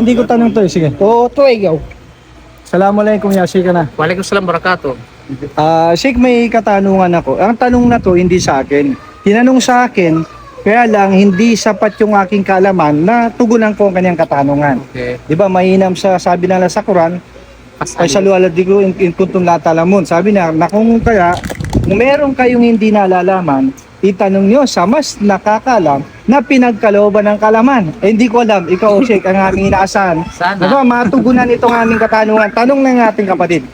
hindi ko tanong to eh. Sige. O, to ikaw. Assalamualaikum, Yashi ka na. Waalaikumsalam warahmatuh. Ah, Sheikh, may katanungan ako. Ang tanong na to hindi sa akin. Tinanong sa akin, kaya lang hindi sapat yung aking kaalaman na tugunan ko ang kanyang katanungan. Okay. Di ba, mainam sa sabi nila sa Quran, ay sa luwala digo in, in kuntum la talamun. Sabi na, na kung kaya, kung meron kayong hindi nalalaman, itanong nyo sa mas nakakalam na pinagkalooban ng kalaman. Eh, hindi ko alam, ikaw, Sheikh, ang aming inaasahan. Sana. Diba, matugunan itong aming katanungan. Tanong ng ating kapatid.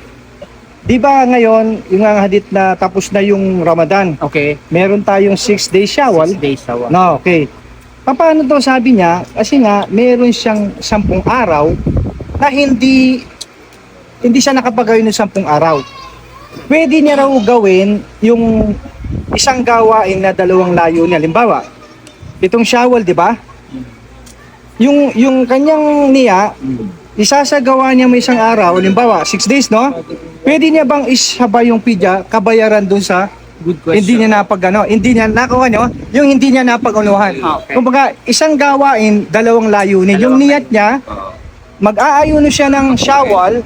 Di ba ngayon, yung ang hadith na tapos na yung Ramadan, Okay. meron tayong 6 day Shawwal. Six days sawa. No, okay. Paano to sabi niya? Kasi nga, meron siyang sampung araw na hindi hindi siya nakapagawin ng sampung araw. Pwede niya raw gawin yung isang gawain na dalawang layo niya. Limbawa, itong Shawwal, di ba? Yung, yung kanyang niya, isasagawa niya mo isang araw, limbawa, 6 days, no? Pwede niya bang isabay yung pidya, kabayaran dun sa Good hindi niya napag ano, hindi niya nakuha nyo, yung hindi niya napag-unuhan. Ah, okay. Kumbaga, isang gawain, dalawang layunin. Yung niyat niya, mag-aayuno siya ng shawal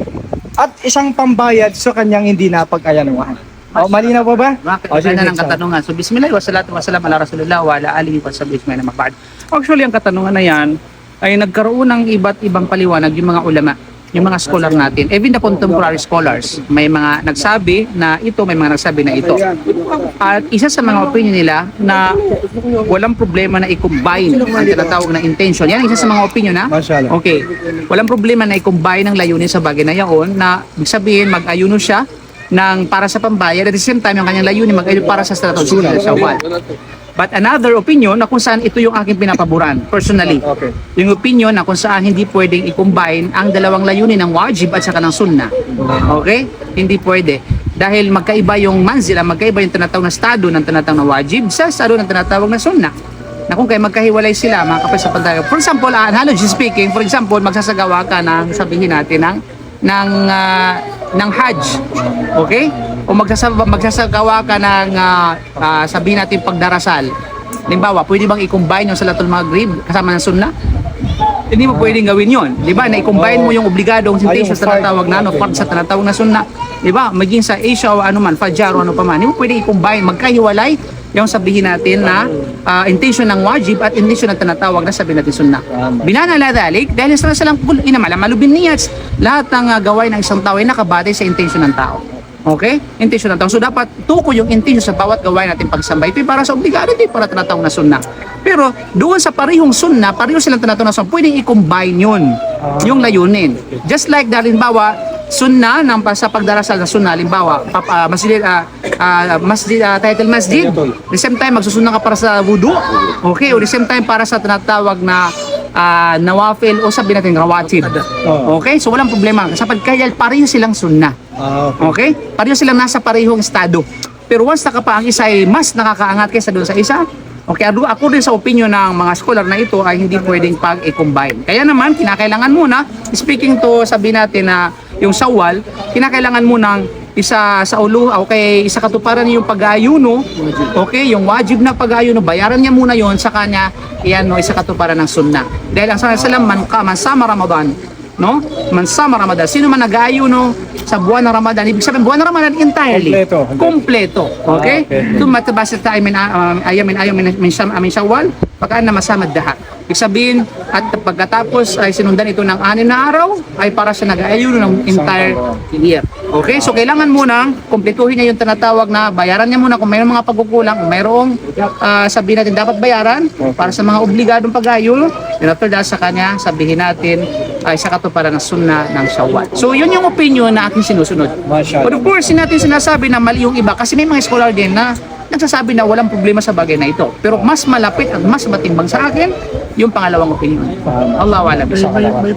at isang pambayad sa kanyang hindi napag-ayanuhan. O, malinaw po ba? Bakit? O, sige, Ganda ng katanungan. So, bismillah, wassalatu wassalam ala rasulillah wa ala alihi wa sahbihi ajma'in amma ba'd. Actually, ang katanungan na yan ay nagkaroon ng iba't ibang paliwanag yung mga ulama, yung mga scholar natin. Even the contemporary scholars, may mga nagsabi na ito, may mga nagsabi na ito. At isa sa mga opinion nila na walang problema na i-combine ang tinatawag na intention. Yan ang isa sa mga opinion na. Okay. Walang problema na i-combine ang layunin sa bagay na yaon na sabihin mag-ayuno siya ng para sa pambayad at the same time yung kanyang layunin mag-ayuno para sa statut sa Shawwal. But another opinion na kung saan ito yung aking pinapaboran personally. Okay. Yung opinion na kung saan hindi pwedeng i-combine ang dalawang layunin ng wajib at saka ng sunnah. Okay? Hindi pwede. Dahil magkaiba yung manzila, magkaiba yung tinatawag na estado ng tinatawag na wajib sa estado ng tinatawag na sunnah. Na kung kaya magkahiwalay sila, mga kapal sa pantay. For example, uh, analogy speaking, for example, magsasagawa ka ng, sabihin natin, ng, ng, ah, ng Hajj. Okay? O magsasagawa, magsasagawa ka ng, ah, ah, sabihin natin, pagdarasal. Halimbawa, pwede bang i-combine yung Salatul Maghrib kasama ng sunnah? Hindi mo pwedeng gawin yon, di ba? Na i-combine mo yung obligadong intention yung sa tinatawag na ano, part sa tinatawag na sunna. Di ba? Maging sa Asia o ano man, Fajr o ano pa man. Hindi mo pwedeng i-combine, magkahiwalay yung sabihin natin na ah, intention ng wajib at intention ng tinatawag na sabihin natin sunna. Binana la dalik, dahil sa salang kul inamala malubin niyats, lahat ng ah, gawain ng isang tao ay nakabatay sa intention ng tao. Okay? Intention ng tao. So dapat tuko yung intention sa bawat gawain natin pagsambay. Ito para sa obligado, ito para tinatawag na sunna. Pero doon sa parehong sunna, pareho silang tinatawag na sunna, pwedeng i-combine yun, yung layunin. Just like dahil halimbawa, sunna ng sa pagdarasal na sunna, halimbawa, pap, ah, masjid, ah, ah, masjid, ah, title masjid, the same time magsusunna ka para sa wudu, okay, o the same time para sa tinatawag na ah, nawafil o sabi natin rawatib. Okay, so walang problema. Sa pagkayal, pareho silang sunna. Okay. Pareho silang nasa parehong estado. Pero once nakapa ang isa ay mas nakakaangat kaysa doon sa isa, okay, ako din sa opinion ng mga scholar na ito ay hindi pwedeng pag-combine. Kaya naman, kinakailangan muna, speaking to sabi natin na yung sawal, kinakailangan mo ng isa sa ulo, okay, isa katuparan yung pag-ayuno, okay, yung wajib na pag-ayuno, bayaran niya muna yon sa kanya, iyan no, isa katuparan ng sunna. Dahil ang sabi sa man, ka, man sama Ramadan, no? Man sama Ramadan. Sino man nag-aayuno sa buwan ng Ramadan, ibig sabihin buwan ng Ramadan entirely. Kompleto. Kompleto. Okay? Ah, okay. Tum matabasa tayo min uh, ayamin ayamin min sham amin shawwal, pagkaan na masamad dahat. Ibig sabihin, at pagkatapos ay sinundan ito ng anim na araw, ay para sa nag-aayuno ng entire year. Okay? So, kailangan munang kumpletuhin niya yung tinatawag na bayaran niya muna kung mayroong mga pagkukulang, kung mayroong ah, sabihin natin dapat bayaran para sa mga obligadong pag-ayuno. And after that, sa kanya, sabihin natin ay sa katuparan ng sunna ng Shawwal. So, yun yung opinion na aking sinusunod. But of course, hindi natin sinasabi na mali yung iba kasi may mga scholar din na nagsasabi na walang problema sa bagay na ito. Pero mas malapit at mas matimbang sa akin yung pangalawang opinion. Allah wala. May, may, may